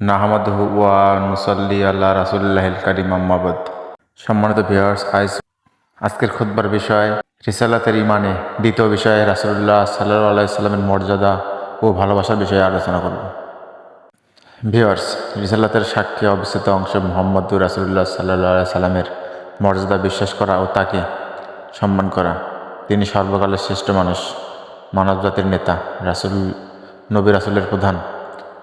নাহমাদ ওয়া মুসল্লি আল্লাহ রাসুল্লাহ করিম আম্মাবাদ সম্মানিত ভিউয়ার্স, আইস আজকের খুতবার বিষয় রিসালাতের ইমানে দ্বিতীয় বিষয়ে রাসুল্লাহ সাল্লাহ আলাইসাল্লামের মর্যাদা ও ভালোবাসার বিষয়ে আলোচনা করব। ভিউয়ার্স, রিসালাতের সাক্ষী অবস্থিত অংশ মোহাম্মদুর রাসুল্লাহ সাল্লাহ সাল্লামের মর্যাদা বিশ্বাস করা ও তাকে সম্মান করা। তিনি সর্বকালের শ্রেষ্ঠ মানুষ, মানবজাতির নেতা, রাসুল, নবী রাসুলের প্রধান।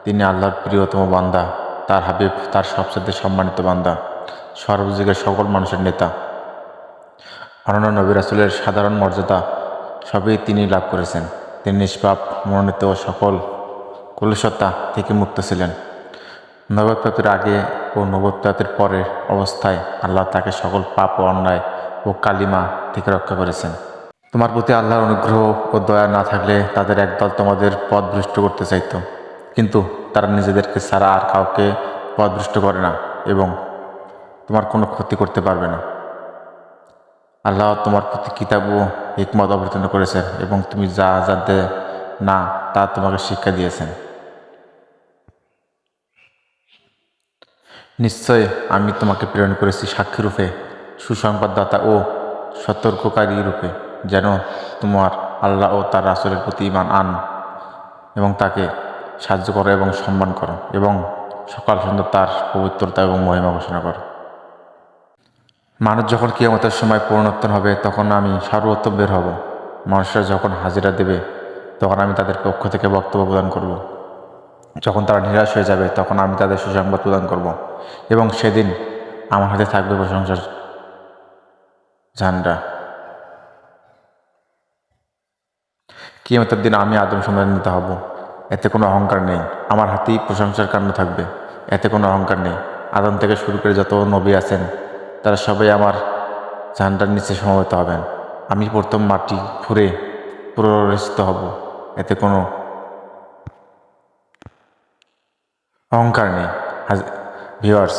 তিনি আল্লাহর প্রিয়তম বান্দা, তার হাবিব, তার সবচেয়ে সম্মানিত বান্দা, সর্বযুগের সকল মানুষের নেতা। অনন্য নবী রাসুলের সাধারণ মর্যাদা সবই তিনি লাভ করেছেন। তিনি নিষ্পাপ, মনোনীত ও সকল কলুষতা থেকে মুক্ত ছিলেন। নবৎপ্রাপ্তির আগে ও নবৎপ্রাপ্তির পরের অবস্থায় আল্লাহ তাকে সকল পাপ ও অন্যায় ও কালিমা থেকে রক্ষা করেছেন। তোমার প্রতি আল্লাহর অনুগ্রহ ও দয়া না থাকলে তাদের একদল তোমাদের পথ ভ্রষ্ট করতে চাইতো। কিন্তু তারা নিজেদেরকে ছাড়া আর কাউকে পথভ্রষ্ট করে না এবং তোমার কোনো ক্ষতি করতে পারবে না। আল্লাহ তোমার প্রতি কিতাব ও হিকমত অবতীর্ণ করেছেন এবং তুমি যা যা দে না, তা তোমাকে শিক্ষা দিয়েছেন। নিশ্চয় আমি তোমাকে প্রেরণ করেছি সাক্ষী রূপে, সুসংবাদদাতা ও সতর্ককারী রূপে, যেন তোমার আল্লাহ ও তার রাসুলের প্রতি ইমান আন এবং তাকে সাহায্য করো এবং সম্মান করো এবং সকাল সন্ধ্যা তার পবিত্রতা এবং মহিমা ঘোষণা করো মানুষ যখন কিয়ামতের সময় পরিণর্তন হবে, তখন আমি সর্বোত্তম বের হব মানুষরা যখন হাজিরা দেবে, তখন আমি তাদের পক্ষ থেকে বক্তব্য প্রদান করব। যখন তারা নিরাশ হয়ে যাবে, তখন আমি তাদের সুসংবাদ প্রদান করব। এবং সেদিন আমার হাতে থাকবে প্রশংসার ঝান্ডা কিয়ামতের দিন আমি আদম সম্মানিত হব এতে কোনো অহংকার নেই। আমার হাতেই প্রশংসার কাণ্ড থাকবে। এতে কোনো অহংকার নেই। আদম থেকে শুরু করে যত নবী আছেন, তারা সবাই আমার ঝান্ডার নিচে সমবেত হবেন। আমি প্রথম মাটি ফুরে পুরস্কৃত হব। এতে কোনো অহংকার নেই। ভিওয়ার্স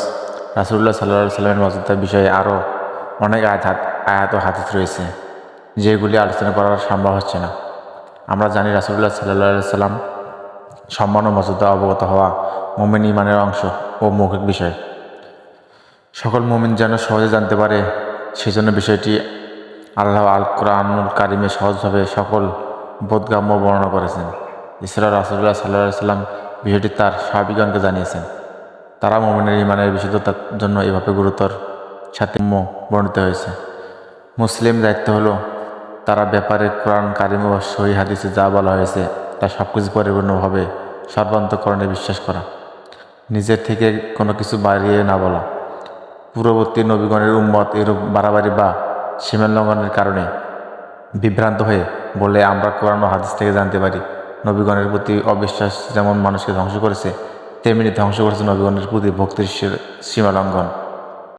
রাসুল্লাহ সাল্লাহ সাল্লামের মর্যাদার বিষয়ে আরও অনেক আয়াত আয়াত ও হাদিস রয়েছে, যেগুলি আলোচনা করা সম্ভব হচ্ছে না। আমরা জানি রাসুল্লাহ সাল্লাহ সাল্লাম সম্মান ও মর্যাদা অবগত হওয়া মোমেন ইমানের অংশ ও মৌখিক বিষয়। সকল মোমিন যেন সহজে জানতে পারে, সেজন্য বিষয়টি আল্লাহ আল কোরআনুল কারিমে সহজভাবে সকল বোধগাম্য বর্ণনা করেছেন। ইসরা রাসুল্লাহ সাল্লাহ সাল্লাম বিষয়টি তার সাহাবিগণকে জানিয়েছেন। তারা মোমিনের ইমানের বিশুদ্ধতার জন্য এভাবে গুরুতর সাথে বর্ণিত হয়েছে। মুসলিম দায়িত্ব হলো তারা ব্যাপারে কোরআন কারিম ও সহি হাদিসে যা বলা হয়েছে তা সব কিছু পরিপূর্ণভাবে সর্বান্তকরণে বিশ্বাস করা। নিজের থেকে কোনো কিছু বাড়িয়ে না বলা। পূর্ববর্তী নবীগণের উম্মত এরূপ বাড়াবাড়ি বা সীমা লঙ্ঘনের কারণে বিভ্রান্ত হয়ে বলে, আমরা কোরআন হাদিস থেকে জানতে পারি। নবীগণের প্রতি অবিশ্বাস যেমন মানুষকে ধ্বংস করেছে, তেমনি ধ্বংস করেছে নবীগণের প্রতি ভক্তির সীমা লঙ্ঘন।